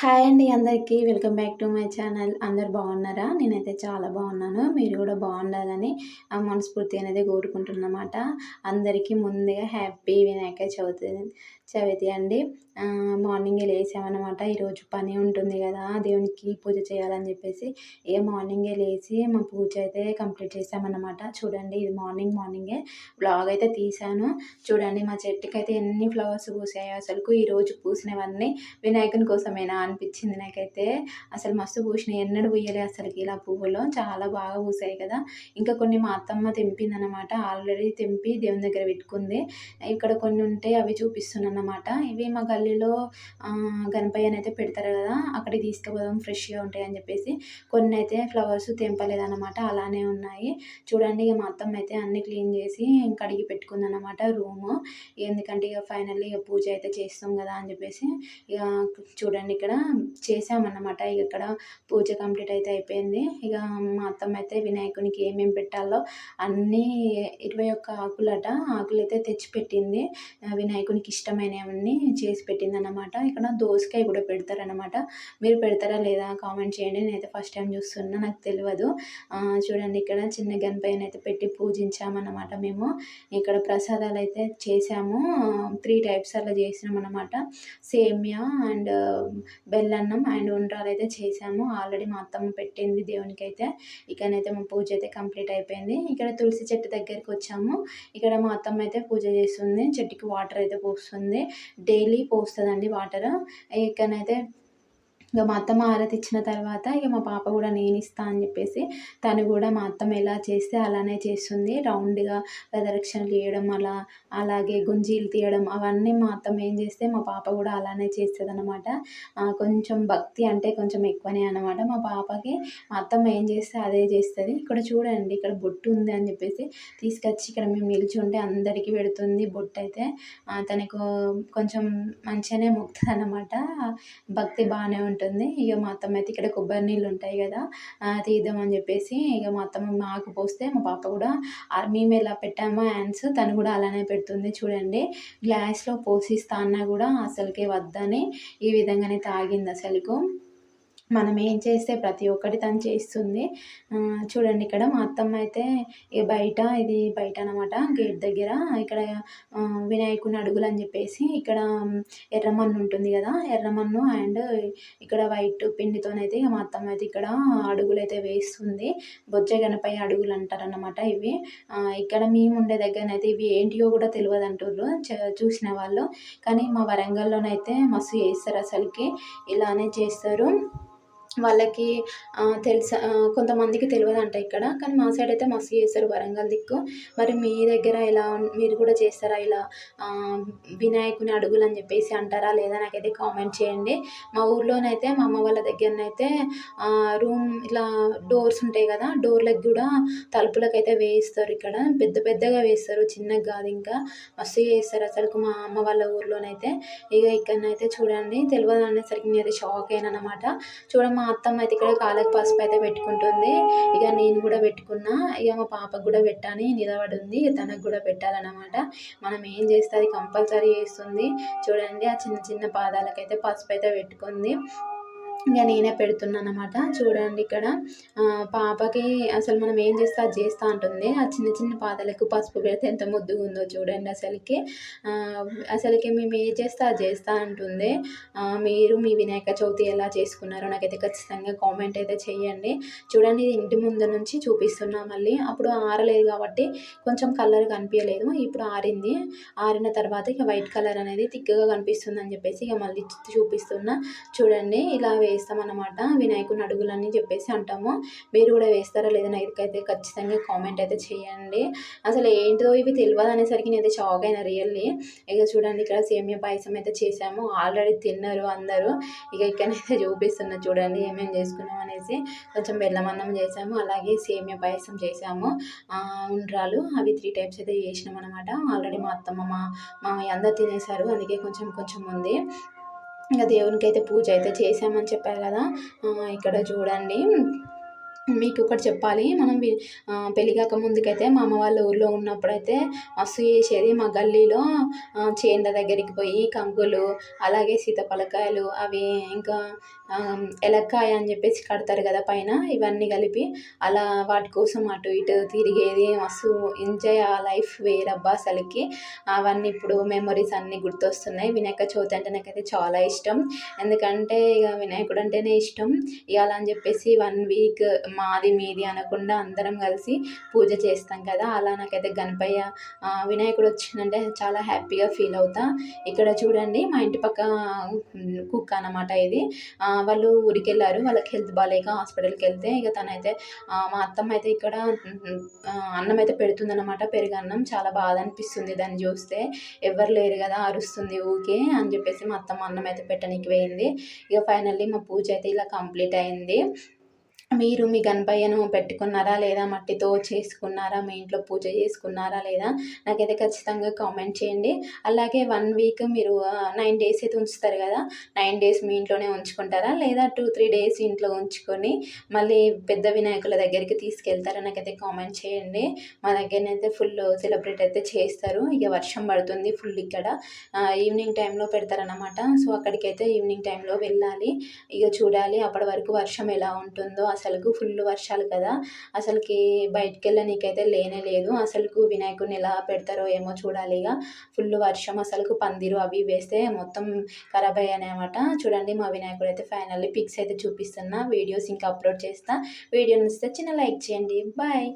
Hi అండి అందరికీ. Welcome back to my channel. అందరు బాగున్నారా? నేనైతే చాలా బాగున్నాను. మీరు కూడా బాగుండాలని ఆ మనస్ఫూర్తి అనేది కోరుకుంటున్నమాట. అందరికీ ముందుగా హ్యాపీ వినాయక చవితి చవితి అండి. మార్నింగే లేసామన్నమాట ఈరోజు పని ఉంటుంది కదా దేవునికి పూజ చేయాలని చెప్పేసి. ఏ మార్నింగే లేచి మా పూజ అయితే కంప్లీట్ చేసామన్నమాట. చూడండి ఇది మార్నింగ్ మార్నింగే. బ్లాగ్ అయితే తీసాను చూడండి మా చెట్టుకి అయితే ఎన్ని ఫ్లవర్స్ పూసాయో. అసలు ఈరోజు పూసినవన్నీ వినాయకుని కోసమేనా? అనిపించింది నాకైతే. అసలు మస్తు పూసినాయి ఎన్నడూ పూయలే అసలుకి ఇలా పువ్వులు చాలా బాగా పూసాయి కదా. ఇంకా కొన్ని మా అత్తమ్మ తెంపిందనమాట ఆల్రెడీ తెంపి దేవుని దగ్గర పెట్టుకుంది. ఇక్కడ కొన్ని ఉంటే అవి చూపిస్తున్నాను అన్నమాట ఇవి మా గల్లీలో గణపయ్య అయితే పెడతారు కదా. అక్కడికి తీసుకుపోదాం ఫ్రెష్గా ఉంటాయి అని చెప్పేసి. కొన్ని అయితే ఫ్లవర్స్ తెంపలేదన్నమాట. అలానే ఉన్నాయి. చూడండి ఇక మా అత్తమ్మ అయితే అన్ని క్లీన్ చేసి కడిగి పెట్టుకుందన్నమాట రూము. ఎందుకంటే ఇక ఫైనల్లీ ఇక పూజ అయితే చేస్తాం కదా అని చెప్పేసి. ఇక చూడండి ఇక్కడ. చేసామన్నమాట ఇక ఇక్కడ పూజ కంప్లీట్ అయితే అయిపోయింది. ఇక మా అత్తమ్మ అయితే వినాయకునికి ఏమేమి పెట్టాలో అన్నీ ఇరవై ఒక్క ఆకులట ఆకులు అయితే తెచ్చిపెట్టింది వినాయకునికి ఇష్టమైనవన్నీ చేసి పెట్టింది అన్నమాట ఇక్కడ దోసకాయ కూడా పెడతారనమాట మీరు పెడతారా లేదా కామెంట్ చేయండి. నేనైతే ఫస్ట్ టైం చూస్తున్నా నాకు తెలియదు చూడండి ఇక్కడ చిన్న గణపయ్యని అయితే పెట్టి పూజించామన్నమాట మేము. ఇక్కడ ప్రసాదాలు అయితే చేసాము త్రీ టైప్స్ అలా చేసినాం అనమాట సేమియా అండ్ బెల్లన్నం అండ్ ఉండ్రాలు అయితే చేసాము. ఆల్రెడీ మా అత్తమ్మ పెట్టింది దేవునికి అయితే ఇక్కడనైతే మా పూజ అయితే కంప్లీట్ అయిపోయింది. ఇక్కడ తులసి చెట్టు దగ్గరికి వచ్చాము. ఇక్కడ మా అత్తమ్మ అయితే పూజ చేస్తుంది. చెట్టుకి వాటర్ అయితే పోస్తుంది. డైలీ పోస్తుందండి వాటర్. ఇక్కడనైతే ఇక మా అత్తమ్మ ఆరతి ఇచ్చిన తర్వాత ఇక మా పాప కూడా నేను ఇస్తా అని చెప్పేసి తను కూడా మా అత్తమ్మ ఎలా చేస్తే అలానే చేస్తుంది. రౌండ్గా ప్రదక్షిణలు తీయడం అలా అలాగే గుంజీలు తీయడం అవన్నీ మా అత్తమ్మ ఏం చేస్తే మా పాప కూడా అలానే చేస్తుంది అనమాట కొంచెం భక్తి అంటే కొంచెం ఎక్కువనే అనమాట మా పాపకి మా అత్తమ్మ ఏం చేస్తే అదే చేస్తుంది. ఇక్కడ చూడండి ఇక్కడ బొట్టు ఉంది అని చెప్పేసి తీసుకొచ్చి ఇక్కడ మేము నిల్చుంటే అందరికీ పెడుతుంది బొట్టు అయితే. తనకు కొంచెం మంచిగానే మొక్కుతుంది అనమాట భక్తి బాగానే ఉంటుంది ఉంటుంది ఇక మా అత్తమ్మ అయితే ఇక్కడ కొబ్బరి నీళ్ళు ఉంటాయి కదా తీద్దామని చెప్పేసి ఇక మా అత్తమ్మ మాకు పోస్తే మా పాప కూడా మేము ఎలా పెట్టామో హ్యాండ్స్ తను కూడా అలానే పెడుతుంది చూడండి. గ్లాస్లో పోసిస్తా అన్నా కూడా అసలుకే వద్దని ఈ విధంగానే తాగింది అసలుకు. మనం ఏం చేస్తే ప్రతి ఒక్కటి తను చేస్తుంది. చూడండి ఇక్కడ మా అత్తమ్మ అయితే బయట ఇది బయట అనమాట గేట్ దగ్గర. ఇక్కడ వినాయకుని అడుగులు అని చెప్పేసి ఇక్కడ ఎర్రమన్ను ఉంటుంది కదా ఎర్రమన్ను అండ్ ఇక్కడ వైట్ పిండితోనైతే మా అత్తమ్మ అయితే ఇక్కడ అడుగులు అయితే వేస్తుంది. బొజ్జ గణపై అడుగులు అంటారన్నమాట ఇవి. ఇక్కడ మేము ఉండే దగ్గరనైతే ఇవి ఏంటియో కూడా తెలియదు అంటుర్రు చూసిన వాళ్ళు. కానీ మా వరంగల్లోనైతే మస్తు చేస్తారు అసలుకి. ఇలానే చేస్తారు. వాళ్ళకి తెలుసా కొంతమందికి తెలియదంట ఇక్కడ. కానీ మా సైడ్ అయితే మస్తు చేస్తారు వరంగల్ దిక్కు. మరి మీ దగ్గర ఇలా మీరు కూడా చేస్తారా ఇలా వినాయకుని అడుగులు అని చెప్పేసి అంటారా? లేదా నాకైతే కామెంట్ చేయండి. మా ఊర్లోనైతే మా అమ్మ వాళ్ళ దగ్గరనైతే రూమ్ ఇలా డోర్స్ ఉంటాయి కదా డోర్లకు కూడా తలుపులకు అయితే వేయిస్తారు ఇక్కడ. పెద్ద పెద్దగా వేస్తారు చిన్నగా కాదు ఇంకా. మస్తు చేస్తారు అసలు మా అమ్మ వాళ్ళ ఊర్లోనైతే. ఇక ఇక్కడనైతే చూడండి తెలియదు అనేసరికి నేను షాక్ అయినా అనమాట చూడమ్మా అత్తమ్మ అయితే ఇక్కడ కాళ్ళకి పసుపు అయితే పెట్టుకుంటుంది. ఇక నేను కూడా పెట్టుకున్నా. ఇక మా పాపకు కూడా పెట్టాను నిలబడి ఉంది తనకు కూడా పెట్టాలన్నమాట. మనం ఏం చేస్తే అది కంపల్సరీ చేస్తుంది. చూడండి ఆ చిన్న చిన్న పాదాలకైతే పసుపు అయితే పెట్టుకుంది. ఇంకా నేనే పెడుతున్నాను అనమాట చూడండి ఇక్కడ. పాపకి అసలు మనం ఏం చేస్తే అది చేస్తూ ఉంటుంది ఆ చిన్న చిన్న పాదాలకు పసుపు పెడితే ఎంత ముద్దుగా ఉందో చూడండి అసలుకి. అసలుకి మేము ఏం చేస్తే అది చేస్తూ ఉంటుంది మీరు మీ వినాయక చవితి ఎలా చేసుకున్నారో నాకైతే ఖచ్చితంగా కామెంట్ అయితే చేయండి. చూడండి ఇది ఇంటి ముందు నుంచి చూపిస్తున్నా మళ్ళీ. అప్పుడు ఆరలేదు కాబట్టి కొంచెం కలర్ కనిపించలేదు. ఇప్పుడు ఆరింది. ఆరిన తర్వాత ఇక వైట్ కలర్ అనేది తిక్కగా కనిపిస్తుంది అని చెప్పేసి ఇక మళ్ళీ చూపిస్తున్నా. చూడండి ఇలా వే వేస్తామన్నమాట. వినాయకుని అడుగులని చెప్పేసి అంటాము. మీరు కూడా వేస్తారా లేదా నాకైతే ఖచ్చితంగా కామెంట్ అయితే చేయండి. అసలు ఏంటో ఇవి తెలియదు అనేసరికి నేనైతే షాక్ అయినా రియల్లీ. ఇక చూడండి ఇక్కడ సేమియా పాయసం అయితే చేసాము. ఆల్రెడీ తిన్నారు అందరూ. ఇక ఇక్కడైతే చూపిస్తున్నా చూడండి ఏమేమి చేసుకున్నాం అనేసి. కొంచెం బెల్లమన్నం చేసాము. అలాగే సేమియా పాయసం చేసాము. ఉండ్రాలు అవి త్రీ టైప్స్ అయితే చేసినాం అనమాట ఆల్రెడీ మా అత్తమ్మ మా మామయ్య అందరు తినేశారు. అందుకే కొంచెం కొంచెం ఉంది. ఇంకా దేవునికి అయితే పూజ అయితే చేసామని చెప్పారు కదా. ఇక్కడ చూడండి. మీకు ఒకటి చెప్పాలి. మనం పెళ్ళి కాక ముందుకైతే మా అమ్మ వాళ్ళ ఊర్లో ఉన్నప్పుడైతే మస్తు చేసేది మా గల్లీలో చేన్ల దగ్గరికి పోయి కంకులు అలాగే సీతాఫలకాయలు అవి ఇంకా ఎలక్కాయ అని చెప్పేసి కడతారు కదా పైన ఇవన్నీ కలిపి అలా వాటి కోసం అటు ఇటు తిరిగేది. మస్తు ఎంజాయ్ ఆ లైఫ్ వేరబ్బా అసలుకి. అవన్నీ ఇప్పుడు మెమరీస్ అన్నీ గుర్తొస్తున్నాయి. వినాయక చవితి అంటే నాకైతే చాలా ఇష్టం. ఎందుకంటే ఇక వినాయకుడు అంటేనే ఇష్టం. ఇవాళ అని చెప్పేసి వన్ వీక్ మాది మీది అనకుండా అందరం కలిసి పూజ చేస్తాం కదా. అలా నాకైతే గణపయ్య వినాయకుడు వచ్చిందంటే చాలా హ్యాపీగా ఫీల్ అవుతా. ఇక్కడ చూడండి మా ఇంటి పక్క కుక్క అనమాట ఇది. వాళ్ళు ఊరికి వెళ్ళారు వాళ్ళకి హెల్త్ బాగాలేక హాస్పిటల్కి వెళ్తే ఇక తనైతే మా అత్తమ్మ అయితే ఇక్కడ అన్నం అయితే పెడుతుందన్నమాట. పెరుగన్నం చాలా బాధ అనిపిస్తుంది దాన్ని చూస్తే. ఎవరు లేరు కదా అరుస్తుంది ఊకే అని చెప్పేసి మా అత్తమ్మ అన్నం అయితే పెట్టడానికి పోయింది. ఇక ఫైనల్లీ మా పూజ అయితే ఇలా కంప్లీట్ అయింది. మీరు మీ గణపయ్యను పెట్టుకున్నారా లేదా? మట్టితో చేసుకున్నారా? మీ ఇంట్లో పూజ చేసుకున్నారా లేదా? నాకైతే ఖచ్చితంగా కామెంట్ చేయండి. అలాగే వన్ వీక్ మీరు నైన్ డేస్ అయితే ఉంచుతారు కదా? నైన్ డేస్ మీ ఇంట్లోనే ఉంచుకుంటారా? లేదా టూ త్రీ డేస్ ఇంట్లో ఉంచుకొని మళ్ళీ పెద్ద వినాయకుల దగ్గరికి తీసుకెళ్తారా? నాకైతే కామెంట్ చేయండి. మా దగ్గరనైతే ఫుల్ సెలబ్రేట్ అయితే చేస్తారు. ఇక వర్షం పడుతుంది ఫుల్ ఇక్కడ. ఈవినింగ్ టైంలో పెడతారనమాట సో అక్కడికైతే ఈవినింగ్ టైంలో వెళ్ళాలి. ఇక చూడాలి అప్పటి వరకు వర్షం ఎలా ఉంటుందో. అసలుకు ఫుల్ వర్షాలు కదా. అసలుకి బయటికి వెళ్ళనీకైతే లేనే లేదు. అసలుకు వినాయకుడిని ఎలా పెడతారో ఏమో చూడాలి ఇక ఫుల్ వర్షం అసలుకు పందిరు అవి వేస్తే మొత్తం ఖరాబ్ అయ్యానమాట చూడండి మా వినాయకుడు అయితే ఫైనల్లీ పిక్స్ అయితే చూపిస్తున్నా. వీడియోస్ ఇంకా అప్లోడ్ చేస్తా. వీడియో నచ్చితే చిన్న లైక్ చేయండి. బాయ్